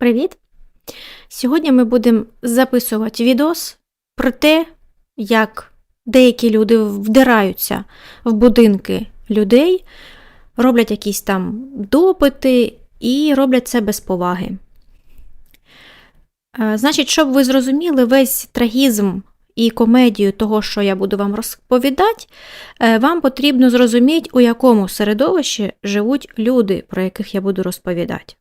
Привіт! Сьогодні ми будемо записувати відос про те, як деякі люди вдираються в будинки людей, роблять якісь там допити і роблять це без поваги. Е, Значить, щоб ви зрозуміли весь трагізм і комедію того, що я буду вам розповідати, е, вам потрібно зрозуміти, у якому середовищі живуть люди, про яких я буду розповідати.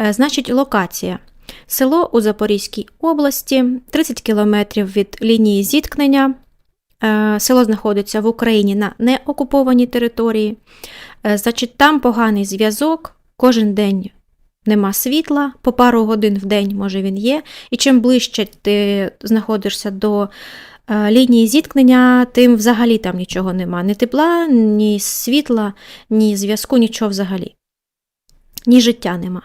Е, Значить, локація. Село у Запорізькій області, 30 кілометрів від лінії зіткнення. Е, Село знаходиться в Україні на неокупованій території. Е, Значить, там поганий зв'язок, кожен день нема світла, по пару годин в день, може, він є. І чим ближче ти знаходишся до лінії зіткнення, тим взагалі там нічого нема. Ні тепла, ні світла, ні зв'язку, нічого взагалі. Ні життя нема.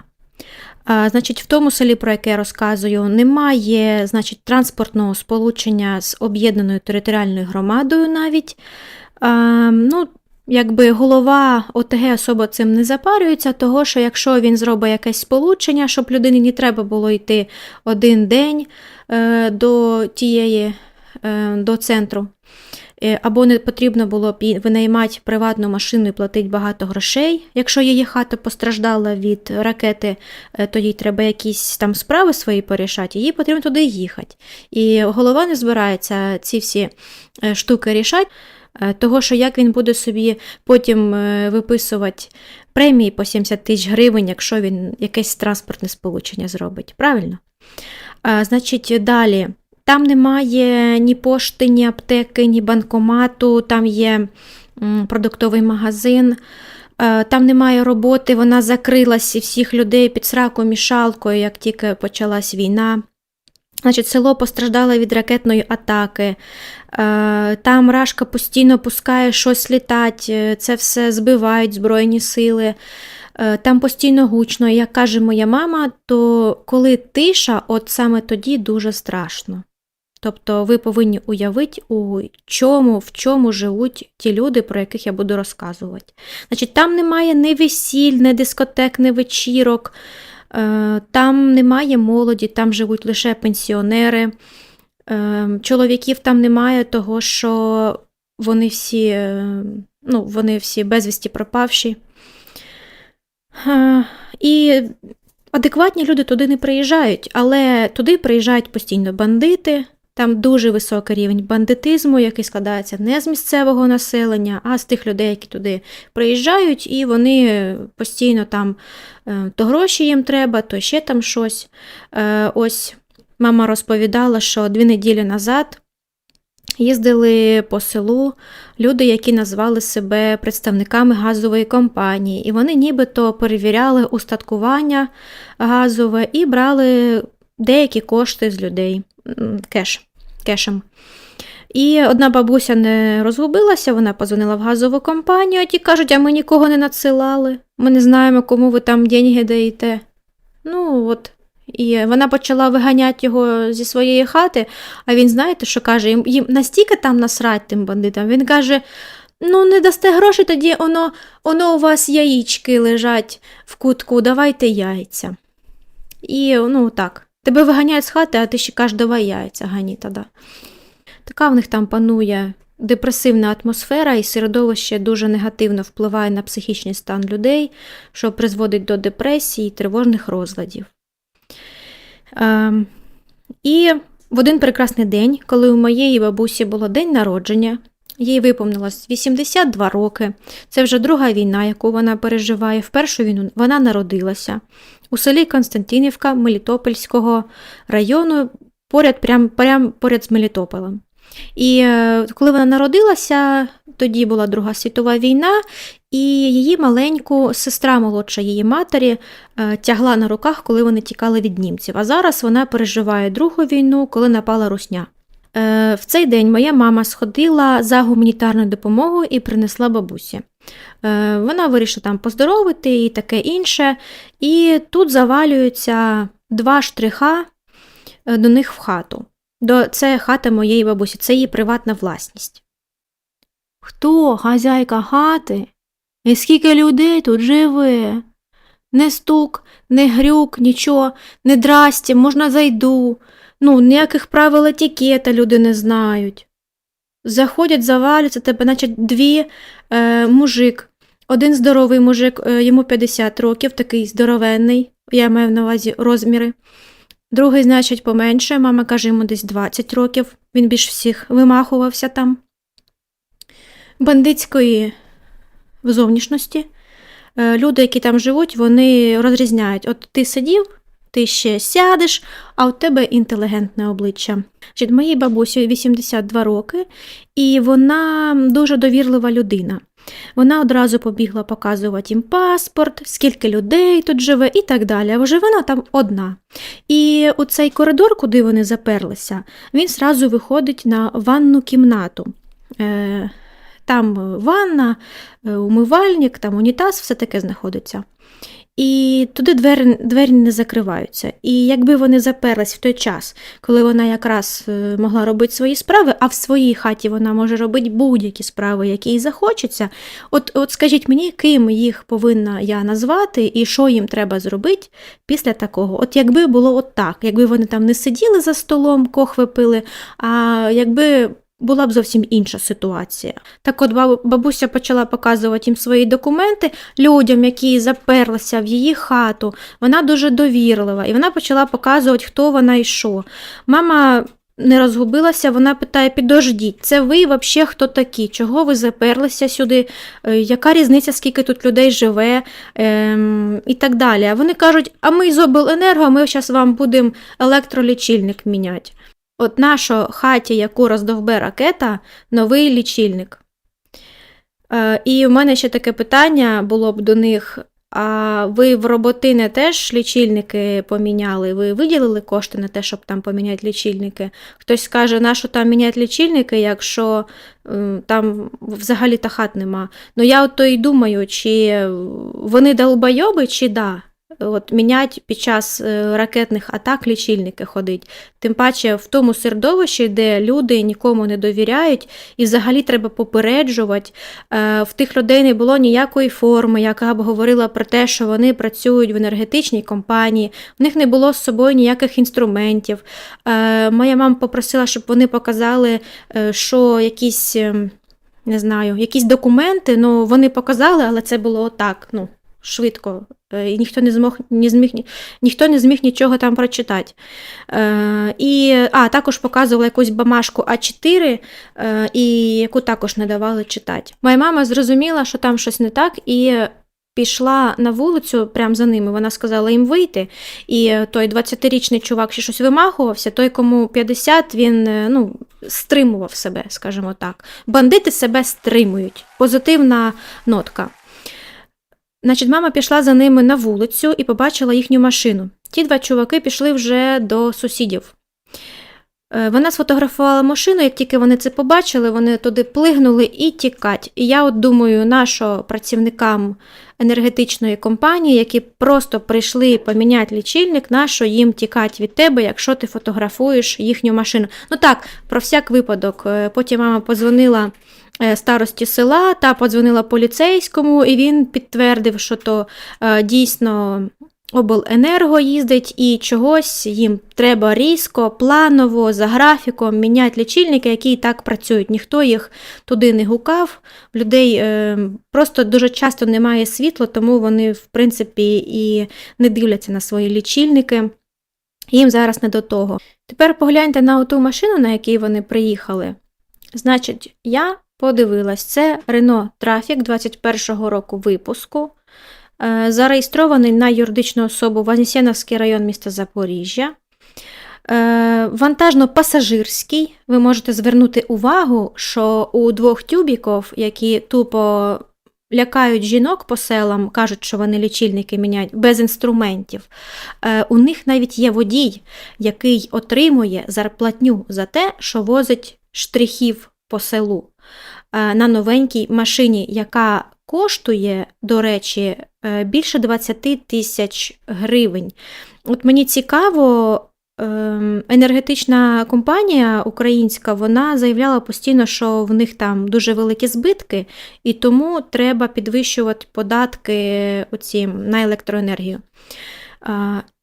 Значить, в тому селі, про яке я розказую, немає значить, транспортного сполучення з об'єднаною територіальною громадою навіть. Ну, якби голова ОТГ особо цим не запарюється, того що якщо він зробить якесь сполучення, щоб людині не треба було йти один день е, до тієї е, до центру, або не потрібно було винаймати приватну машину і платити багато грошей. Якщо її хата постраждала від ракети, е, то їй треба якісь там справи свої порішати, їй потрібно туди їхати. І голова не збирається ці всі е, штуки рішати. Е, Того, що як він буде собі потім е, виписувати премії по 70 тисяч гривень, якщо він якесь транспортне сполучення зробить. Правильно? Значить, далі. Там немає ні пошти, ні аптеки, ні банкомату, там є продуктовий магазин, Е, там немає роботи, вона закрилась і всіх людей під сракою-мішалкою, як тільки почалась війна. Значить, село постраждало від ракетної атаки. Е, Там Рашка постійно пускає щось літати, е, це все збивають Збройні сили. Там постійно гучно. Як каже моя мама, то коли тиша, от саме тоді дуже страшно. Тобто ви повинні уявити, у чому, в чому живуть ті люди, про яких я буду розказувати. Значить, там немає ні весіль, ні дискотек, ні вечірок. Е, Там немає молоді, там живуть лише пенсіонери. Е, Чоловіків там немає, того що вони всі, е, ну, вони всі безвісті пропавші. І адекватні люди туди не приїжджають, але туди приїжджають постійно бандити. Там дуже високий рівень бандитизму, який складається не з місцевого населення, а з тих людей, які туди приїжджають, і вони постійно там е, то гроші їм треба, то ще там щось. Е, Ось мама розповідала, що дві неділі назад їздили по селу люди, які назвали себе представниками газової компанії, і вони нібито перевіряли устаткування газове і брали деякі кошти з людей. Кеш, кешем. І одна бабуся не розгубилася, вона позвонила в газову компанію, а ті кажуть, а ми нікого не надсилали. Ми не знаємо, кому ви там деньги даєте. Ну, от. І вона почала виганяти його зі своєї хати, а він, знаєте, що каже, їм, їм настільки там насрать тим бандитам. Він каже: ну, не дасте гроші, тоді воно, воно у вас яєчки лежать в кутку, давайте яйця. І ну так. Тебе виганяють з хати, а ти ще кажеш, давай яйця гані тоді. Така в них там панує депресивна атмосфера, і середовище дуже негативно впливає на психічний стан людей, що призводить до депресії і тривожних розладів. Ем, і в один прекрасний день, коли у моєї бабусі було день народження, їй виповнилось 82 роки. Це вже друга війна, яку вона переживає. В першу війну вона народилася у селі Константинівка Мелітопольського району, поряд, прям, прям поряд з Мелітополем. І е, коли вона народилася, тоді була Друга світова війна, і її маленьку сестра молодша її матері е, тягла на руках, коли вони тікали від німців. А зараз вона переживає другу війну, коли напала русня. Е, В цей день моя мама сходила за гуманітарною допомогою і принесла бабусі. Е, Вона вирішила там поздоровити і таке інше. І тут завалюються два штриха е, до них в хату. Це хата моєї бабусі, це її приватна власність. Хто хазяйка хати? І скільки людей тут живе? Не стук, не грюк, нічого, не драсті, можна зайду. Ну, ніяких правил етикета люди не знають. Заходять, завалюються тебе, наче дві е, мужик. Один здоровий мужик, е, йому 50 років, такий здоровенний, я маю на увазі розміри. Другий, значить, поменше, мама каже, йому десь 20 років, він більш всіх вимахувався там. Бандитської зовнішності. Е, Люди, які там живуть, вони розрізняють. От ти сидів, ти ще сядеш, а у тебе інтелігентне обличчя. Значить, моїй бабусі 82 роки, і вона дуже довірлива людина. Вона одразу побігла показувати їм паспорт, скільки людей тут живе і так далі. А живе вона там одна. І у цей коридор, куди вони заперлися, він зразу виходить на ванну кімнату. Е, Там ванна, е, умивальник, там унітаз, все таке знаходиться. І туди двері, двері не закриваються. І якби вони заперлись в той час, коли вона якраз е, могла робити свої справи, а в своїй хаті вона може робити будь-які справи, які їй захочеться. От, от скажіть мені, ким їх повинна я назвати і що їм треба зробити після такого? От якби було от так, якби вони там не сиділи за столом, кохви пили, а якби була б зовсім інша ситуація. Так от бабуся почала показувати їм свої документи людям, які заперлися в її хату. Вона дуже довірлива, і вона почала показувати, хто вона і що. Мама не розгубилася, вона питає: підождіть, це ви взагалі хто такі? Чого ви заперлися сюди? Е, Яка різниця, скільки тут людей живе? Ем, і так далі. А вони кажуть: а ми з обленерго, ми зараз вам будемо електролічильник міняти. От наша хаті, яку роздовбе ракета, новий лічильник. Е, і в мене ще таке питання було б до них. А ви в роботине теж лічильники поміняли? Ви виділили кошти на те, щоб там поміняти лічильники? Хтось скаже, на що там міняти лічильники, якщо м, там взагалі та хат нема. Ну я от то і думаю, чи вони долбойоби, чи да. От мінять під час е, ракетних атак лічильники ходить. Тим паче в тому середовищі, де люди нікому не довіряють, і взагалі треба попереджувати. Е, В тих людей не було ніякої форми, яка б говорила про те, що вони працюють в енергетичній компанії, в них не було з собою ніяких інструментів. Е, Моя мама попросила, щоб вони показали, що якісь. ем, Не знаю, якісь документи, ну вони показали, але це було так, ну, швидко. Е, І ніхто не змог, не зміг, ні- ніхто не зміг нічого там прочитати. Е, і, а, також показувала якусь бумажку А4, е, і яку також не давали читати. Моя мама зрозуміла, що там щось не так, і пішла на вулицю прямо за ними. Вона сказала їм вийти. І той 20-річний чувак ще щось вимахувався, той, кому 50, він е, ну, стримував себе, скажімо так. Бандити себе стримують. Позитивна нотка. Значить, мама пішла за ними на вулицю і побачила їхню машину. Ті два чуваки пішли вже до сусідів. Е, Вона сфотографувала машину, як тільки вони це побачили, вони туди плигнули і тікать. І я от думаю, нашо працівникам енергетичної компанії, які просто прийшли поміняти лічильник, нащо їм тікати від тебе, якщо ти фотографуєш їхню машину. Ну так, про всяк випадок. Е, Потім мама подзвонила е, старості села та подзвонила поліцейському, і він підтвердив, що то е, дійсно обленерго їздить і чогось їм треба різко, планово, за графіком міняти лічильники, які і так працюють. Ніхто їх туди не гукав. Людей е, просто дуже часто немає світла, тому вони, в принципі, і не дивляться на свої лічильники. Їм зараз не до того. Тепер погляньте на ту машину, на якій вони приїхали. Значить, я подивилась, це Renault Trafic 21-го року випуску, е, зареєстрований на юридичну особу Вознесеновський район міста Запоріжжя. Е, Вантажно-пасажирський. Ви можете звернути увагу, що у двох тюбіків, які тупо лякають жінок по селам, кажуть, що вони лічильники міняють без інструментів. Е, У них навіть є водій, який отримує зарплатню за те, що возить штрихів по селу е, на новенькій машині, яка коштує, до речі, е, більше 20 тисяч гривень. От мені цікаво, ем, енергетична компанія українська вона заявляла постійно, що в них там дуже великі збитки, і тому треба підвищувати податки оці на електроенергію.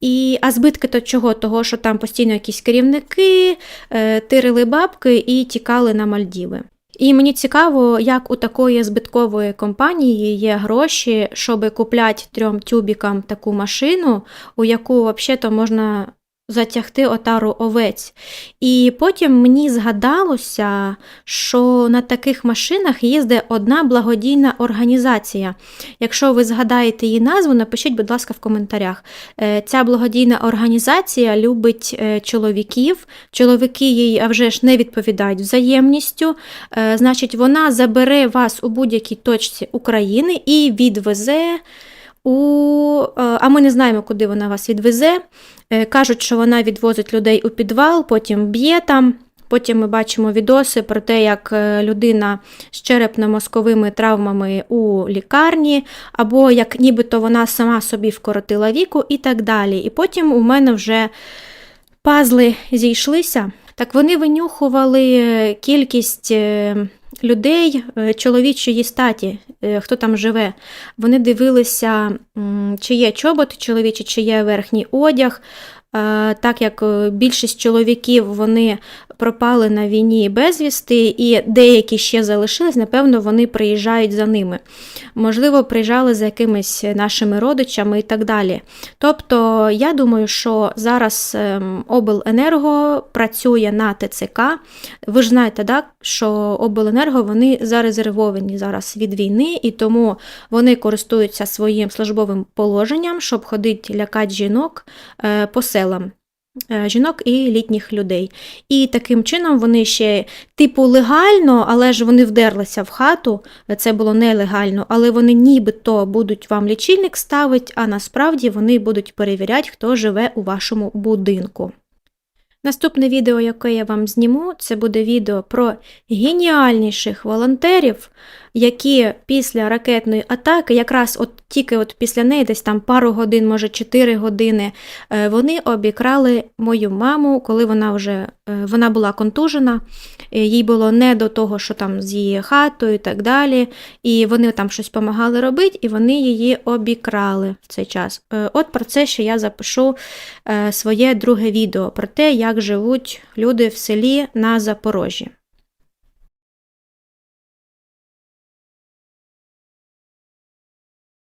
І, а збитки то чого? Того, що там постійно якісь керівники е, тирили бабки і тікали на Мальдіви. І мені цікаво, як у такої збиткової компанії є гроші, щоб купляти трьом тюбікам таку машину, у яку взагалі можна затягти отару овець. І потім мені згадалося, що на таких машинах їздить одна благодійна організація. Якщо ви згадаєте її назву, напишіть, будь ласка, в коментарях. Е, Ця благодійна організація любить е, чоловіків. Чоловіки їй а вже ж не відповідають взаємністю. Е, Значить, вона забере вас у будь-якій точці України і відвезе. У, е, а ми не знаємо, куди вона вас відвезе. Е, Кажуть, що вона відвозить людей у підвал, потім б'є там. Потім ми бачимо відоси про те, як е, людина з черепно-мозковими травмами у лікарні, або як нібито вона сама собі вкоротила віку і так далі. І потім у мене вже пазли зійшлися. Так вони винюхували кількість людей е, чоловічої статі, е, хто там живе. Вони дивилися, чи є чоботи чоловічі, чи є верхній одяг. Е, Так як більшість чоловіків вони пропали на війні безвісти, і деякі ще залишились, напевно, вони приїжджають за ними. Можливо, приїжджали за якимись нашими родичами і так далі. Тобто, я думаю, що зараз ем, обленерго працює на ТЦК. Ви ж знаєте, так, що обленерго вони зарезервовані зараз від війни, і тому вони користуються своїм службовим положенням, щоб ходити лякати жінок е, по селам. Е, Жінок і літніх людей. І таким чином вони ще, типу, легально, але ж вони вдерлися в хату, це було нелегально, але вони нібито будуть вам лічильник ставити, а насправді вони будуть перевіряти, хто живе у вашому будинку. Наступне відео, яке я вам зніму, це буде відео про геніальніших волонтерів, які після ракетної атаки, якраз от тільки от після неї, десь там пару годин, може 4 години, е, вони обікрали мою маму, коли вона вже е, вона була контужена, е, їй було не до того, що там з її хатою і так далі. І вони там щось допомагали робити, і вони її обікрали в цей час. От про це ще я запишу своє друге відео про те, як живуть люди в селі на Запорожжі.